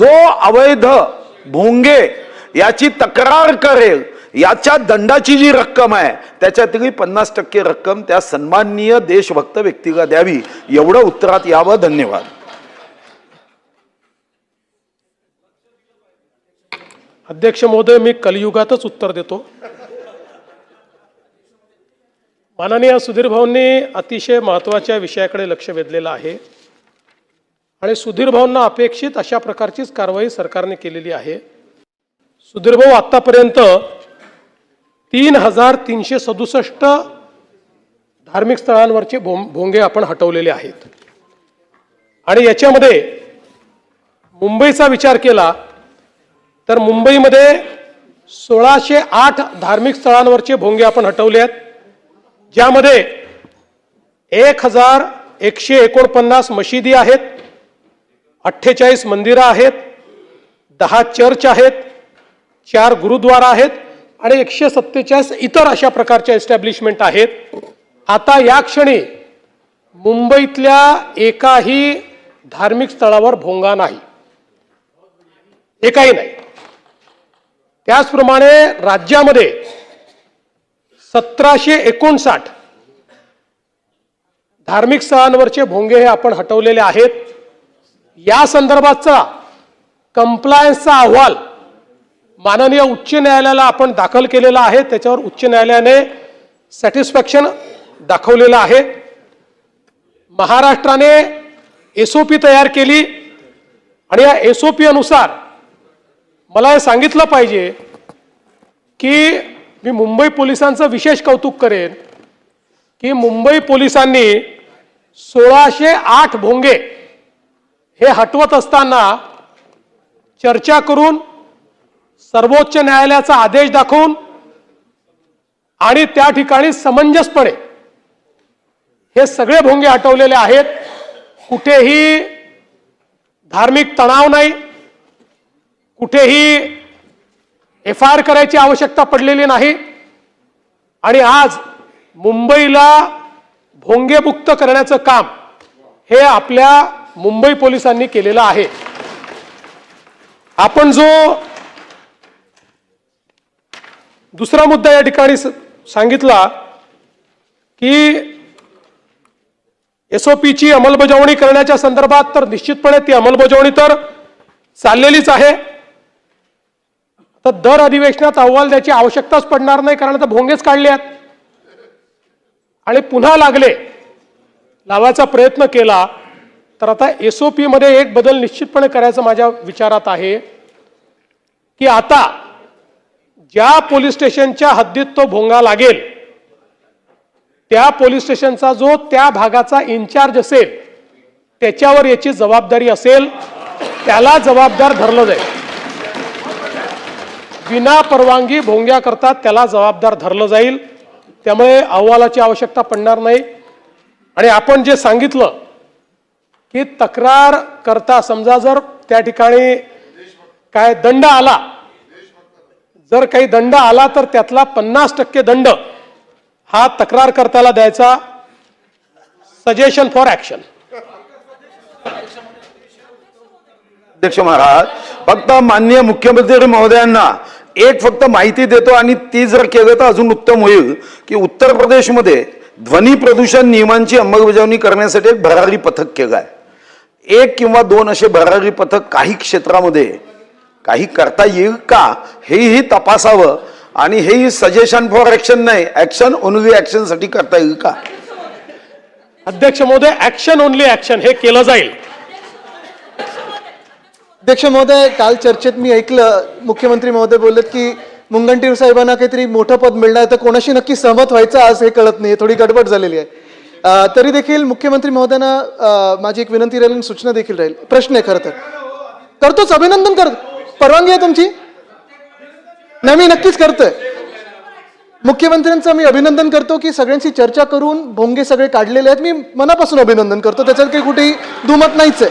जो अवैध भोंगे याची तक्रार करेल याच्या दंडाची जी रक्कम आहे त्याच्यातली पन्नास टक्के रक्कम त्या सन्माननीय देशभक्त व्यक्तीला द्यावी एवढं उत्तरात यावं धन्यवाद. अध्यक्ष महोदय मी कलियुगातच उत्तर देतो. माननीय सुधीर भाऊंनी अतिशय महत्त्वाच्या विषयाकडे लक्ष वेधलेलं आहे. आणि सुधीर भाऊंना अपेक्षित अशा प्रकारचीच कारवाई सरकारने केलेली आहे. सुधीर भाऊ आत्तापर्यंत तीन हजार तीनशे सदुसष्ट धार्मिक स्थळांवरचे भों भोंगे आपण हटवलेले आहेत. आणि याच्यामध्ये मुंबईचा विचार केला तर मुंबईमध्ये सोळाशे आठ धार्मिक स्थळांवरचे भोंगे आपण हटवले आहेत ज्यामध्ये एक हजार एकशे एकोणपन्नास मशिदी आहेत अठ्ठेचाळीस मंदिरं आहेत दहा चर्च आहेत चार गुरुद्वारा आहेत आणि एकशे सत्तेचाळीस इतर अशा प्रकारच्या एस्टॅब्लिशमेंट आहेत. आता या क्षणी मुंबईतल्या एकाही धार्मिक स्थळावर भोंगा नाही. एकाही नाही. त्याचप्रमाणे राज्यामध्ये सतराशे एकोणसाठ धार्मिक स्थळांवरचे भोंगे हे आपण हटवलेले आहेत. या संदर्भातचा कम्प्लायन्सचा अहवाल माननीय उच्च न्यायालयाला आपण दाखल केलेला आहे. त्याच्यावर उच्च न्यायालयाने सॅटिस्फॅक्शन दाखवलेलं आहे. महाराष्ट्राने एस ओ पी तयार केली आणि या एस ओ पी अनुसार मला हे सांगितलं पाहिजे की मी मुंबई पोलिसांचं विशेष कौतुक करेन की मुंबई पोलिसांनी सोळाशे आठ भोंगे हे हटवत असताना चर्चा करून सर्वोच्च न्यायालयाचा आदेश दाखवून आणि त्या ठिकाणी समंजसपणे हे सगळे भोंगे हटवलेले आहेत. कुठेही धार्मिक तणाव नाही. कुठेही एफ आय आर करायची आवश्यकता पडलेली नाही. आणि आज मुंबईला भोंगेमुक्त करण्याचं काम हे आपल्या मुंबई पोलिसांनी केलेलं आहे. आपण जो दुसरा मुद्दा या ठिकाणी सांगितला की एसओपीची अंमलबजावणी करण्याच्या संदर्भात तर निश्चितपणे ती अंमलबजावणी तर चाललेलीच आहे. तर दर अधिवेशनात अहवाल द्यायची आवश्यकताच पडणार नाही कारण आता भोंगेच काढले आहेत. आणि पुन्हा लागले. लावायचा प्रयत्न केला. तर आता एस ओ मध्ये एक बदल निश्चितपणे करायचं माझ्या विचारात आहे की आता ज्या पोलीस स्टेशनच्या हद्दीत तो भोंगा लागेल त्या पोलीस स्टेशनचा जो त्या भागाचा इन्चार्ज असेल त्याच्यावर याची जबाबदारी असेल त्याला जबाबदार धरलं जाईल. विना परवानगी भोंग्या करतात त्याला जबाबदार धरलं जाईल. त्यामुळे अहवालाची आवश्यकता पडणार नाही. आणि आपण जे सांगितलं की तक्रार करता समजा जर त्या ठिकाणी काय दंड आला जर काही दंड आला तर त्यातला पन्नास टक्के दंड हा तक्रार करताला द्यायचा. सजेशन फॉर ऍक्शन अध्यक्ष महाराज फक्त माननीय मुख्यमंत्री महोदयांना एक फक्त माहिती देतो आणि ती जर केलं तर अजून उत्तम होईल की उत्तर प्रदेशमध्ये ध्वनी प्रदूषण नियमांची अंमलबजावणी करण्यासाठी एक भरारी पथक केलं आहे. एक किंवा दोन असे भरारी पथक काही क्षेत्रामध्ये काही करता येईल का हेही तपासावं आणि हेही सजेशन फॉर ऍक्शन नाही ऍक्शन ओनली ऍक्शनसाठी करता येईल का? अध्यक्ष महोदय ऍक्शन ओनली ऍक्शन हे केलं जाईल. अध्यक्ष महोदय काल चर्चेत मी ऐकलं मुख्यमंत्री महोदय बोललेत की मुनगंटीवार साहेबांना काहीतरी मोठं पद मिळणार तर कोणाशी नक्की सहमत व्हायचं आज हे कळत नाही थोडी गडबड झालेली आहे. तरी देखील मुख्यमंत्री महोदयांना माझी एक विनंती राहील आणि सूचना देखील राहील. प्रश्न आहे खरं तर. करतोच अभिनंदन कर परवानगी आहे तुमची? नाही मी नक्कीच करतोय. मुख्यमंत्र्यांचं मी अभिनंदन करतो की सगळ्यांशी चर्चा करून भोंगे सगळे काढलेले आहेत. मी मनापासून अभिनंदन करतो. त्याच्यात काही कुठेही दुमत नाहीच आहे.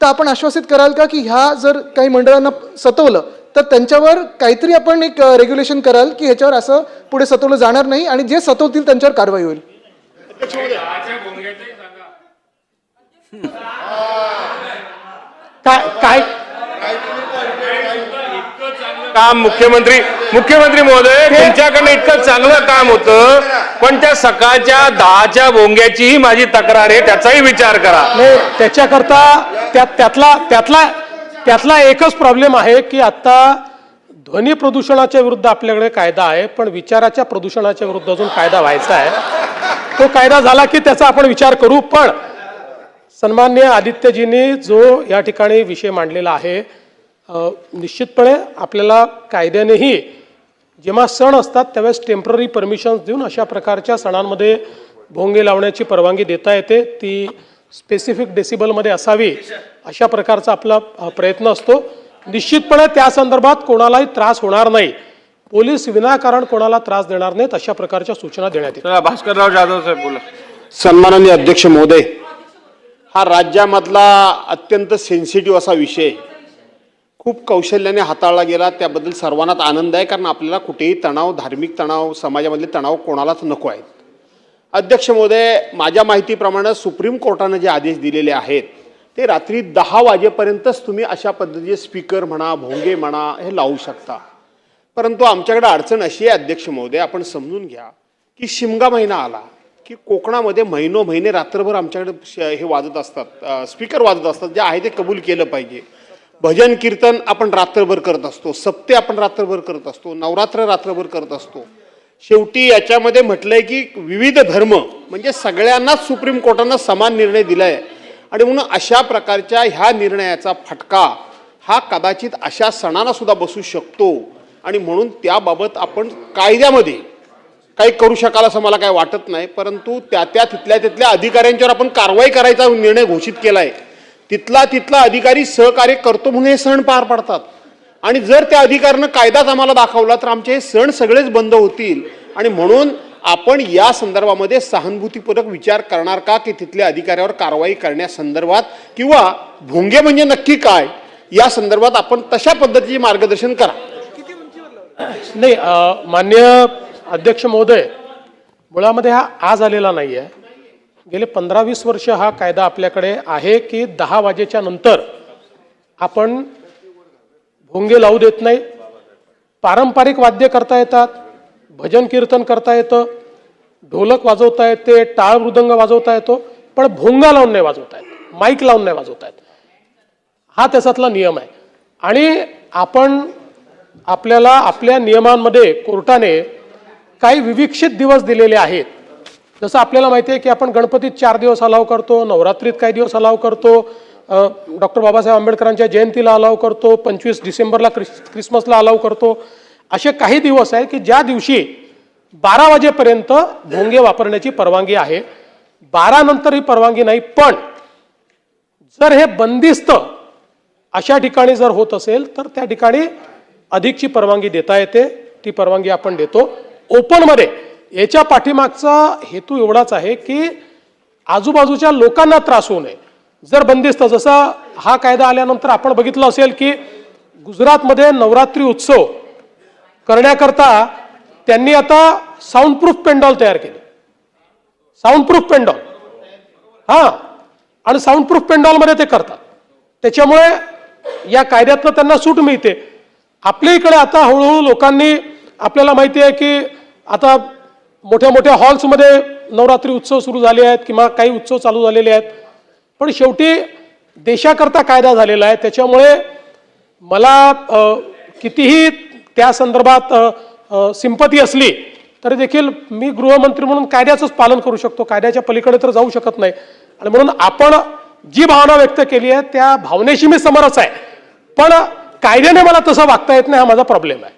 तर आपण आश्वासित कराल का की ह्या जर काही मंडळांना सतवलं तर त्यांच्यावर काहीतरी आपण एक रेग्युलेशन कराल की ह्याच्यावर असं पुढे सतवलं जाणार नाही आणि जे सतवतील त्यांच्यावर कारवाई होईल. काय काय? काम मुख्यमंत्री मुख्यमंत्री महोदय तुमच्याकडनं इतकं चांगलं काम होतं पण त्या सकाळच्या दहाच्या भोंग्याचीही माझी तक्रार आहे त्याचाही विचार करा. त्याच्याकरता त्यात त्यातला त्यातला त्यातला एकच प्रॉब्लेम आहे की आता ध्वनी प्रदूषणाच्या विरुद्ध आपल्याकडे कायदा आहे पण विचाराच्या प्रदूषणाच्या विरुद्ध अजून कायदा व्हायचा आहे. तो कायदा झाला की त्याचा आपण विचार करू पण सन्मान्य आदित्यजींनी जो या ठिकाणी विषय मांडलेला आहे निश्चितपणे आपल्याला कायद्यानेही जेव्हा सण असतात त्यावेळेस टेंपररी परमिशन्स देऊन अशा प्रकारच्या सणांमध्ये भोंगे लावण्याची परवानगी देता येते. ती स्पेसिफिक डेसिबलमध्ये असावी अशा प्रकारचा आपला प्रयत्न असतो. निश्चितपणे त्या संदर्भात कोणालाही त्रास होणार नाही. पोलीस विनाकारण कोणाला त्रास देणार नाहीत अशा प्रकारच्या सूचना देण्यात येतील भास्करराव जाधव साहेब बोला. सन्माननीय अध्यक्ष महोदय हा राज्यामधला अत्यंत सेन्सिटिव्ह असा विषय. खूप कौशल्याने हाताळला गेला त्याबद्दल सर्वांनाच आनंद आहे कारण आपल्याला कुठेही तणाव धार्मिक तणाव समाजामधले तणाव कोणालाच नको आहेत. अध्यक्ष महोदय माझ्या माहितीप्रमाणे सुप्रीम कोर्टानं जे आदेश दिलेले आहेत ते रात्री दहा वाजेपर्यंतच तुम्ही अशा पद्धतीचे स्पीकर म्हणा भोंगे म्हणा हे लावू शकता. परंतु आमच्याकडे अडचण अशी आहे अध्यक्ष महोदय आपण समजून घ्या की शिमगा महिना आला की कोकणामध्ये महिनो महिने रात्रभर आमच्याकडे श- हे वाजत असतात स्पीकर वाजत असतात जे आहे ते कबूल केलं पाहिजे. भजन कीर्तन आपण रात्रभर करत असतो सप्ते आपण रात्रभर करत असतो नवरात्र रात्रभर करत असतो. शेवटी याच्यामध्ये म्हटलंय की विविध धर्म म्हणजे सगळ्यांनाच सुप्रीम कोर्टानं समान निर्णय दिलाय. आणि म्हणून अशा प्रकारच्या ह्या निर्णयाचा फटका हा कदाचित अशा सणांना सुद्धा बसू शकतो. आणि म्हणून त्याबाबत आपण कायद्यामध्ये काही करू शकाल असं मला काही वाटत नाही परंतु त्या त्या तिथल्या तिथल्या अधिकाऱ्यांच्यावर आपण कारवाई करायचा निर्णय घोषित केला आहे तिथला तिथला अधिकारी सहकार्य करतो म्हणून हे सण पार पडतात. आणि जर त्या अधिकाऱ्यानं कायदाच आम्हाला दाखवला तर आमचे हे सण सगळेच बंद होतील. आणि म्हणून आपण या संदर्भामध्ये सहानुभूतीपूर्वक विचार करणार का की तिथल्या अधिकाऱ्यावर कारवाई करण्यासंदर्भात? किंवा भोंगे म्हणजे नक्की काय? या संदर्भात आपण तशा पद्धतीचे मार्गदर्शन करा. नाही मान्य अध्यक्ष महोदय मुळामध्ये हा आज आलेला नाही आहे गेले पंधरा वीस वर्ष हा कायदा आपल्याकडे आहे की दहा वाजेच्या नंतर आपण भोंगे लावू देत नाही. पारंपरिक वाद्य करता येतात भजन कीर्तन करता येतं ढोलक वाजवता येते टाळ मृदंग वाजवता येतो पण भोंगा लावून नाही वाजवता येत माईक लावून नाही वाजवता येत. हा त्याच्यातला नियम आहे. आणि आपण आपल्याला आपल्या नियमांमध्ये कोर्टाने काही विविक्षित दिवस दिलेले आहेत. जसं आपल्याला माहिती आहे की आपण गणपतीत चार दिवस अलाव करतो नवरात्रीत काही दिवस अलाव करतो डॉक्टर बाबासाहेब आंबेडकरांच्या जयंतीला अलाव करतो पंचवीस डिसेंबरला क्रिस क्रिसमसला अलाव करतो. असे काही दिवस आहेत की ज्या दिवशी बारा वाजेपर्यंत भोंगे वापरण्याची परवानगी आहे. बारा नंतर ही परवानगी नाही पण जर हे बंदिस्त अशा ठिकाणी जर होत असेल तर त्या ठिकाणी अधिकची परवानगी देता येते. ती परवानगी आपण देतो. ओपनमध्ये याच्या पाठीमागचा हेतू एवढाच आहे की आजूबाजूच्या लोकांना त्रास होऊ नये. जर बंदिस्त जसा हा कायदा आल्यानंतर आपण बघितलं असेल की गुजरातमध्ये नवरात्री उत्सव करण्याकरता त्यांनी आता साऊंड प्रूफ पेंडॉल तयार केले. साऊंड प्रूफ पेंडॉल हा. आणि साऊंड प्रूफ पेंडॉलमध्ये ते करतात. त्याच्यामुळे या कायद्यातनं त्यांना सूट मिळते. आपल्या इकडे आता हळूहळू लोकांनी आपल्याला माहिती आहे की आता मोठ्या मोठ्या हॉल्समध्ये नवरात्री उत्सव सुरू झाले आहेत किंवा काही उत्सव चालू झालेले आहेत. पण शेवटी देशाकरता कायदा झालेला आहे. त्याच्यामुळे मला कितीही त्या संदर्भात सिंपती असली तरी देखील मी गृहमंत्री म्हणून कायद्याचंच पालन करू शकतो. कायद्याच्या पलीकडे तर जाऊ शकत नाही. आणि म्हणून आपण जी भावना व्यक्त केली आहे त्या भावनेशी मी समरस आहे. पण कायद्याने मला तसं वागता येत नाही हा माझा प्रॉब्लेम आहे.